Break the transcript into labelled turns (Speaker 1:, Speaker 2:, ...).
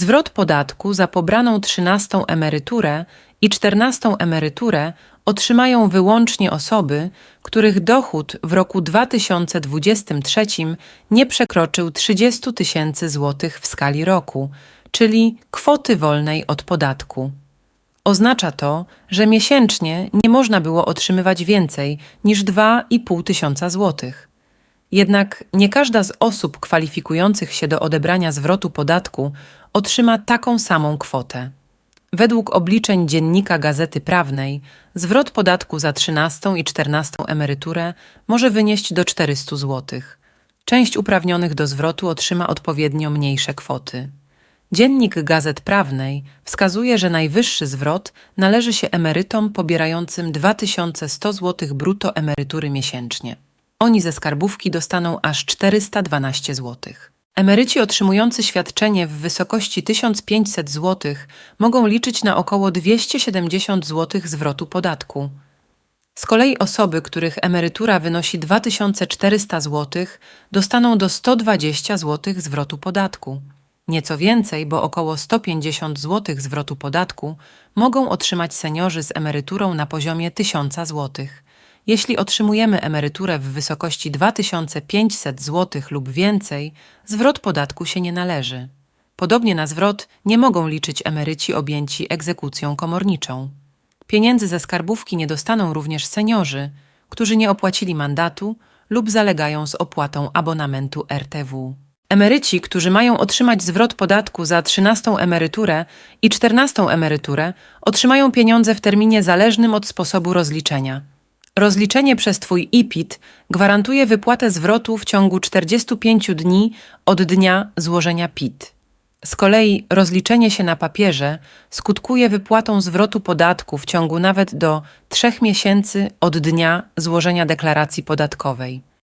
Speaker 1: Zwrot podatku za pobraną 13 emeryturę i 14 emeryturę otrzymają wyłącznie osoby, których dochód w roku 2023 nie przekroczył 30 tysięcy złotych w skali roku, czyli kwoty wolnej od podatku. Oznacza to, że miesięcznie nie można było otrzymywać więcej niż 2,5 tysiąca złotych. Jednak nie każda z osób kwalifikujących się do odebrania zwrotu podatku otrzyma taką samą kwotę. Według obliczeń Dziennika Gazety Prawnej zwrot podatku za 13 i 14 emeryturę może wynieść do 400 zł. Część uprawnionych do zwrotu otrzyma odpowiednio mniejsze kwoty. Dziennik Gazet Prawnej wskazuje, że najwyższy zwrot należy się emerytom pobierającym 2100 zł brutto emerytury miesięcznie. Oni ze skarbówki dostaną aż 412 zł. Emeryci otrzymujący świadczenie w wysokości 1500 zł mogą liczyć na około 270 zł zwrotu podatku. Z kolei osoby, których emerytura wynosi 2400 zł, dostaną do 120 zł zwrotu podatku. Nieco więcej, bo około 150 zł zwrotu podatku mogą otrzymać seniorzy z emeryturą na poziomie 1000 zł. Jeśli otrzymujemy emeryturę w wysokości 2500 zł lub więcej, zwrot podatku się nie należy. Podobnie na zwrot nie mogą liczyć emeryci objęci egzekucją komorniczą. Pieniędzy ze skarbówki nie dostaną również seniorzy, którzy nie opłacili mandatu lub zalegają z opłatą abonamentu RTV. Emeryci, którzy mają otrzymać zwrot podatku za 13 emeryturę i 14 emeryturę, otrzymają pieniądze w terminie zależnym od sposobu rozliczenia. Rozliczenie przez Twój IPIT gwarantuje wypłatę zwrotu w ciągu 45 dni od dnia złożenia PIT. Z kolei rozliczenie się na papierze skutkuje wypłatą zwrotu podatku w ciągu nawet do 3 miesięcy od dnia złożenia deklaracji podatkowej.